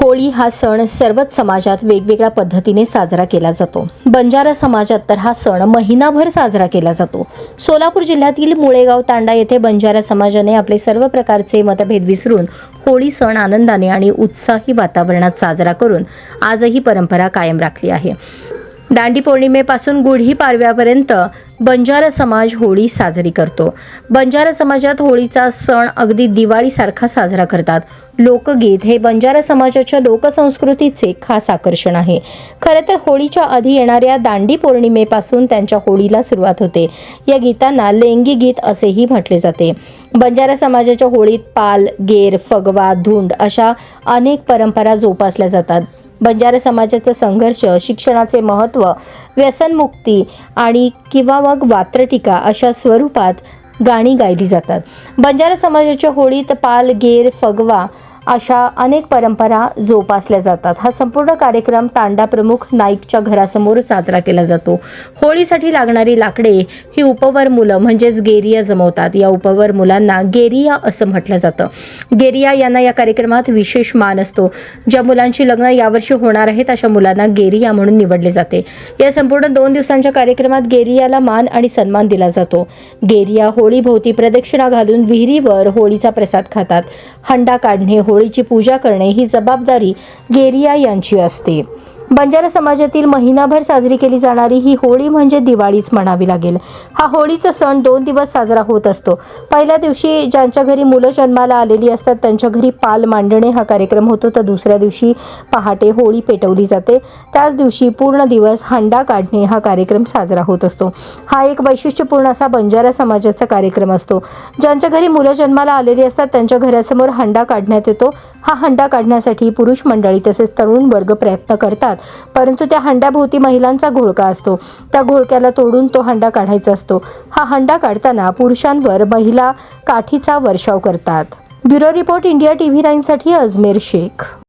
Holi हा सण सर्वच समाजात वेगवेगळ्या पद्धतीने साजरा केला जातो. बंजारा समाजात तर हा सण महिनाभर साजरा केला जातो. सोलापूर जिल्ह्यातील मुळेगाव तांडा येथे बंजारा समाजाने आपले सर्व प्रकारचे मतभेद विसरून होळी सण आनंदाने आणि उत्साही वातावरणात साजरा करून आजही परंपरा कायम राखली आहे. दांडी पौर्णिमेपासून गुढी पाडव्यापर्यंत बंजारा समाज होळी साजरी करतो. बंजारा समाजात होळीचा सण अगदी दिवाळीसारखा साजरा करतात. लोकगीत हे बंजारा समाजाच्या लोकसंस्कृतीचे खास आकर्षण आहे. खरं तर होळीच्या आधी येणाऱ्या दांडी पौर्णिमेपासून त्यांच्या होळीला सुरुवात होते. या गीतांना लेंगी गीत असेही म्हटले जाते. बंजारा समाजाच्या होळीत पाल गेर फगवा धुंड अशा अनेक परंपरा जोपासल्या जातात. बंजारा समाजाचा संघर्ष शिक्षणाचे महत्त्व व्यसनमुक्ती आणि किंवा मग वात्रटिका अशा स्वरूपात गाणी गायली जातात. बंजारा समाजाच्या होळीत पाल गेर फगवा अशा अनेक परंपरा जोपासल्या जातात. हा संपूर्ण कार्यक्रम तांडा प्रमुख नाईकच्या घरासमोर साजरा केला जातो. होळीसाठी लागणारी लाकडे ही उपवर मुलं म्हणजेच गेरिया जमवतात. या उपवर मुलांना गेरिया असं म्हटलं जातं. गेरिया यांना या कार्यक्रमात विशेष मान असतो. ज्या मुलांची लग्न यावर्षी होणार आहेत अशा मुलांना गेरिया म्हणून निवडले जाते. या संपूर्ण दोन दिवसांच्या कार्यक्रमात गेरियाला मान आणि सन्मान दिला जातो. गेरिया होळी भोवती प्रदक्षिणा घालून विहिरीवर होळीचा प्रसाद खातात. हंडा काढणे होळीची पूजा करणे ही जबाबदारी गेरिया यांची असते. बंजारा समाजातील महिनाभर साजरी केली जाणारी ही होळी म्हणजे दिवाळीच म्हणावी लागेल. हा होळीचा सण दोन दिवस साजरा होत असतो. पहिल्या दिवशी ज्यांच्या घरी मुलं जन्माला आलेली असतात त्यांच्या घरी पाल मांडणे हा कार्यक्रम होतो. तर दुसऱ्या दिवशी पहाटे होळी पेटवली जाते. त्याच दिवशी पूर्ण दिवस हंडा काढणे हा कार्यक्रम साजरा होत असतो. हा एक वैशिष्ट्यपूर्ण असा बंजारा समाजाचा कार्यक्रम असतो. ज्यांच्या घरी मुलं जन्माला आलेली असतात त्यांच्या घरासमोर हंडा काढण्यात येतो. हा हंडा काढण्यासाठी पुरुष मंडळी तसेच तरुण वर्ग प्रयत्न करतात. परंतु त्या हंड्याभोवती महिलांचा घोळका असतो. त्या घोळक्याला तोडून तो हंडा काढायचा असतो. हा हंडा काढताना पुरुषांवर महिला काठीचा वर्षाव करतात. ब्युरो रिपोर्ट इंडिया टीव्ही नाईनसाठी अजमेर शेख.